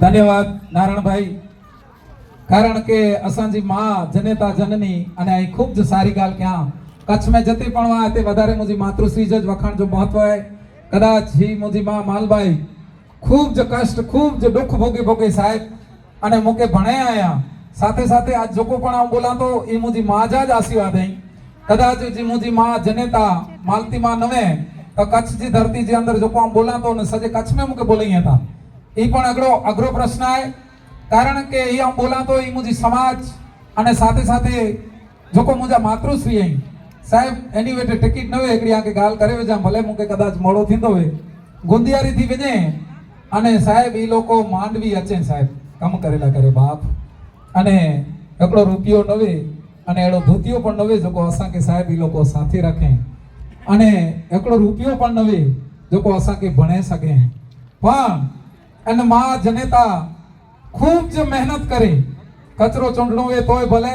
ધન્યવાદ નારાયણભાઈ. કારણ કે અસાંજી માં જનેતા જનની અને અહીં ખૂબ જ સારી ગાલ ક્યાં. કચ્છ में જતી પણ વા તે વધારે મુજી માતૃશ્રી જ વખાણ જો મહત્વ હે કદાચ હી મુજી માં માલબાઈ ખૂબ જ કષ્ટ, ખૂબ જ દુઃખ ભોગી ભોગી સાહેબ અને મુકે ભણે આયા. સાથે સાથે આજ જોકો પણ આવું બોલાતો એ મુજી માજા જ આશીર્વાદ હઈ કદાચ જે મુજી માં જનેતા માલતી માં નવે તો કચ્છ જી ધરતી જે અંદર જોકો આમ બોલાતો ને સજે કચ્છ में મુકે બોલાઈ હતા એ પણ અઘરો અઘરો પ્રશ્ન आहे કારણ કે એ આમ બોલાતો એ મુજી સમાજ અને સાથે સાથે જોકો મુજા માતૃશ્રી અહીં. સાહેબ, એની વેટે ટિકિટ ન હોય એકડી આંખે ગાલ કરે વેજા, ભલે મૂકે કદાચ મોડો થીંદો હોય. ગુંદિયારી થી વજે અને સાહેબ એ લોકો માંડવી અચે સાહેબ, કમ કરેલા કરે બાપ. અને એકડો રૂપિયો નવે અને એડો ધોતિયો પણ નવે જોકો અસાંકે સાહેબ એ લોકો સાથે રાખે. અને એકડો રૂપિયો પણ નવે જોકો અસાંકે ભણે શકે. પણ અને મા જનેતા ખૂબ જ મહેનત કરે. કચરો ચૂંટણું એ તોય ભલે,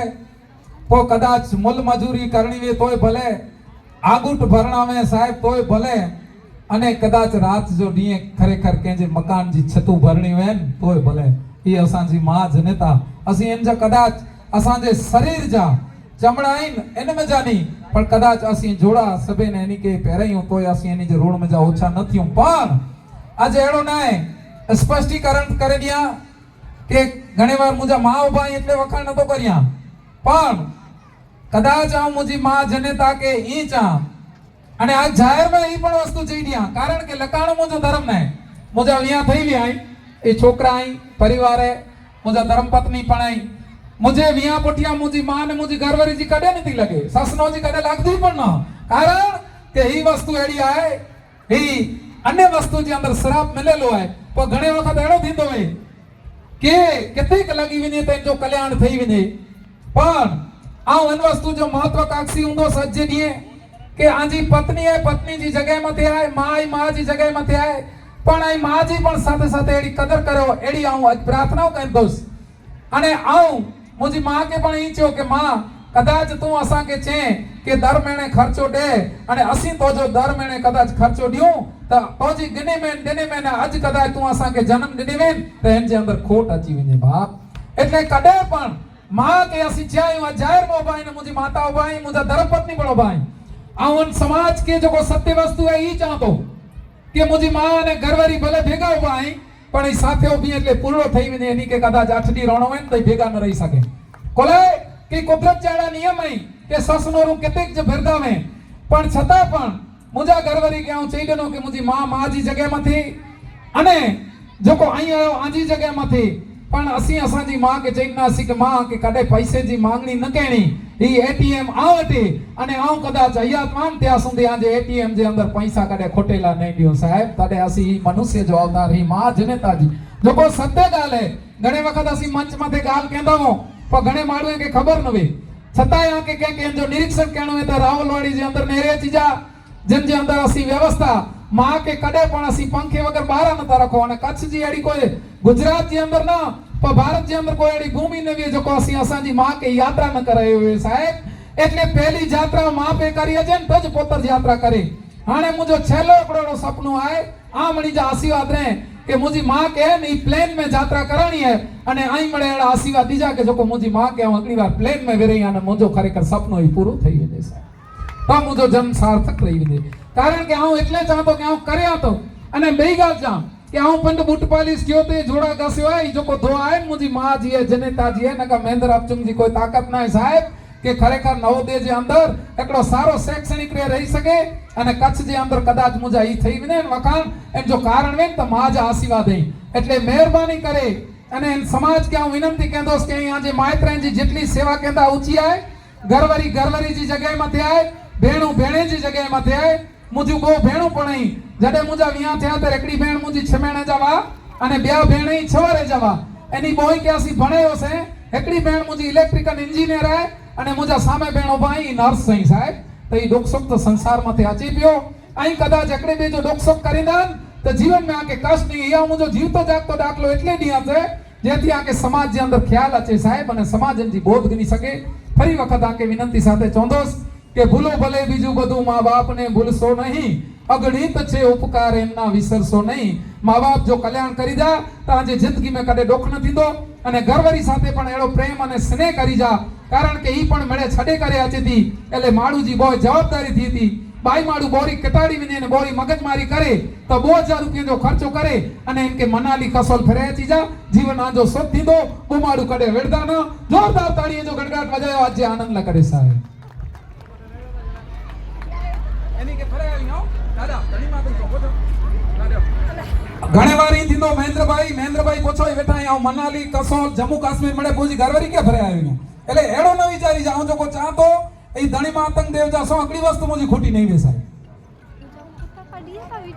તો કદાચ મૂલ મજૂરી કરણી વે તોય ભલે, આગુટ ભરણાવે સાહેબ તોય ભલે, અને કદાચ રાત જો ડીએ ખરેખર કેજે મકાન જી છતું ભરણી હોય ને તોય ભલે. એ અસાંજી મા જનેતા. અસી એમ જા કદાચ અસાંજે શરીર જા ચમડાઈન એને મજા નહીં, પણ કદાચ અસી જોડા સભે ને એની કે પહેરાયું તોય અસી એની જે રોડ મજા ઓછા નથી પણ આજે એડો નાય સ્પષ્ટીકરણ કરી દયા કે ઘણીવાર મુજા મા ઊભા એટલે વખાણ નતો કર્યા. પણ કદાચ આ મુજી મા જનેતા કે ઈ ચા અને આ જાહેરમાં ઈ પણ વસ્તુ જઈ દયા કારણ કે લકાણ મુજો ધર્મ ને મુજા અહીંયા થઈ વ્યાય એ છોકરા અહીં પરિવારે, મુજા ધર્મપત્ની પણ અહીં મુજે વિયા પોઠિયા મુજી માં ને મુજી ઘરવારીજી કડે નથી લગે. સસનોજી કડે લાગતી પણ ન. કારણ કે ઈ વસ્તુ એડી આય ઈ અન્ય વસ્તુ જે અંદર શ્રાપ મિલેલો હોય પણ ઘણી વખત એડો થીંદો હોય કે કેટલીક લગી વિને જો કલ્યાણ થઈ વિને પણ આ અન વસ્તુ જો મહત્વકાંક્ષી ઊંધો સજ્જે દીએ કે આજી પત્ની એ પત્ની જી જગ્યા માં આય, માયમાં જી જગ્યા માં આય, પણ આ માજી પણ સાથે સાથે એડી કદર કર્યો, એડી આવું આજ પ્રાર્થનાઓ કરી દોસ અને આવું, મુજી માં કે પણ ઈ કે માં કદાચ તું અસાંકે છે કે દર મહિને ખર્ચો ડે અને અસી તો જો દર મહિને કદાચ ખર્ચો ડિયું, તો તોજી ગિનીમેન ગિનીમેન આજ કદાચ તું અસાંકે જન્મ ગિનીમેન તો એન જે અંદર ખોટ અચી વને બાપ. એટલે કડે પણ માં કે અસી ચાયું આ જાહેર મો ભાઈ ને મુજી માતા ભાઈ, મુજા ધર્મપત્ની બળો ભાઈ. આવન સમાજ કે જો સત્ય વસ્તુ હે ઈ ચાહતો કે મુજી માં અને ઘરવારી ભલે ભેગા ભાઈ પણ એ સાથે ઊભી એટલે પૂર્ણો થઈ વને એની કે કદાચ આઠ દી રણો હોય ને તો ભેગા ન રહી શકે. કોલે? કે કુદરત જાડા નિયમ અહીં કે સસનો રૂ કેતેક જ ભરદાવે પણ છતાં પણ મુજા ઘરવારી કે હું ચૈડનો કે મુજી માં માજી જગ્યામાંથી. અને જોકો અહીં આવ્યો આજી જગ્યામાંથી. પણ અસી અસાજી માં કે ચૈડના સી કે માં કે કદે પૈસે જી માંગણી ન કેણી. ઈ એટીએમ આવટી અને આવ કદાચ અહીંયા મામ ત્યાં સુધી આજે એટીએમ જે અંદર પૈસા કદે ખોટેલા નહીં દ્યો સાહેબ. તડે અસી મનુષ્ય જો અવતાર ઈ માં જનેતાજી. જો કો સત્ય ગાલે ઘણી વખત અસી મંચમાંથી ગાલ કેંદાવો પણ ઘણે માળું કે ખબર નવી છતાંય આ કે કે કે જો નિરીક્ષણ કેણો હોય તો રાવલવાડી જે અંદર નેરે ચીજા, જેમ જે અંદર અસી વ્યવસ્થા, માં કે કડે પણ અસી પંખે વગર બહાર નતા રાખો અને કચ્છ જી એડી કોઈ, ગુજરાત જે અંદર ના, પણ ભારત જે અંદર કોઈ એડી ભૂમિ નવી જો અસી અસાજી માં કે યાત્રા ન કરાય હોય. સાહેબ, એટલે પહેલી યાત્રા માં પે કરી છે ને તો જ પોતર યાત્રા કરી. હાણે મુજો છેલ્લો કરોડો સપનું આય. આ મણી જા આશીર્વાદ રે. કે મુજી માં કે ને ઈ પ્લેન में यात्रा करानी है અને અહીં મળે એડા આશીર્વાદ દીજા કે જોકો મુજી માં કે હું અગલી વાર પ્લેન में વેરી અને મુજો ખરેખર સપનું ઈ પૂરું થઈ ગયું સાહેબ તો મુજો જન્મ સાર્થક રહી વિદે કારણ કે હું એટલે ચાહતો કે હું કર્યા તો અને બે ગાલ જામ કે હું પંડ બુટ પાલીસ કયો તે જોડા ઘસ્યો આય જો કો ધો આય મુજી માં જી જનેતા જી નકા મહેન્દ્ર અપચુંગ જી કોઈ તાકાત ના સાહેબ કે ખરેખર નવોદય જે અંદર એકડો સારો શૈક્ષણિક રે રહી શકે અને કચ્છ જે અંદર કદાચ મુજા ઈ થઈ ને વખાણ, એમ જો કારણ વેન તો માજ આશીર્વાદ હઈ એટલે મહેરબાની કરે અને સમાજ કે હું વિનંતી કેંદોસ કે અહીંયા જે માયત્રાજી જેટલી સેવા કેન્દ્ર ઊંચી આય ઘરવારી ઘરવારી જી જગ્યામાં આય, ભેણું ભેણેજી જગ્યામાં આય, મુજુ બહુ ભેણું પણ અહીં. જડે મુજા વિયા થયા ત્યારે એકડી ભેણ મુજી છમેણે જવા અને બે ભેણ છવારે જવા. એની બોય કે અસી ભણ્યો છે? એકડી ભેણ મુજી ઇલેક્ટ્રિકલ એન્જિનિયર હે અને મુજા સામે બેણો ભાઈ, નરસિંહ સાહેબ, તો એ ડોકસોક તો સંસારમાંથી અચી પ્યો અહીં કદાચ એકડે બે જો ડોકસોક કરી દાન, તો જીવનમાં આ કે કષ્ટ નહીં. અહીંયા મુજો જીવતો જાગતો દાખલો એટલે નહીં હશે જેથી આ કે સમાજ જે અંદર ખ્યાલ અચે સાહેબ અને સમાજ એમથી બોધ ગણી શકે. ફરી વખત આ કે વિનંતી સાથે ચોંધોસ કે ભૂલો ભલે બીજું બધું મા બાપને ભૂલશો નહીં. અગણિત છે ઉપકાર એમના વિસરશો નહીં. મા બાપ જો કલ્યાણ કરી જા, તો આજે જિંદગી મેં કદે ડોખ નથી દો અને ઘરવાળી સાથે પણ એનો પ્રેમ અને સ્નેહ કરી જા. કારણ કે એ પણ મળે છડે કર્યા અચેતી એટલે માળુજી બહુ જવાબદારી થી હતી બાઈ માળું બોરી કટાડી વિને અને બોરી મગજમારી કરે, તો બહુ હજાર રૂપિયા જો ખર્ચો કરે, અને એમ કે મનાલી કસોલ ફરે, ચીજા, જીવન આજો સોત દીધો, બુમાડું કડે વેડદાના ન જોરદાર તાળીએ જો ગડગડાટ વજાયો આજે આનંદ લા કરે સાહેબ. એની કે ફરે આવી, હો? દાદા ઘણી માં તો બોજો ઘણે વાર ઈ થીંદો મહેન્દ્રભાઈ મહેન્દ્રભાઈ પૂછો બેઠા અહીંયા મનાલી, કસોલ, જમ્મુ કાશ્મીર મળે પૂછી ઘરવારી કે ફરે આવી? એટલે એડો ન વિચારી જાઓ, જો કો ચાહતો, એ ધણી માં આતંક દેવ જા સો અગલી વસ્તુ મુજી ખોટી નહીં બેસાય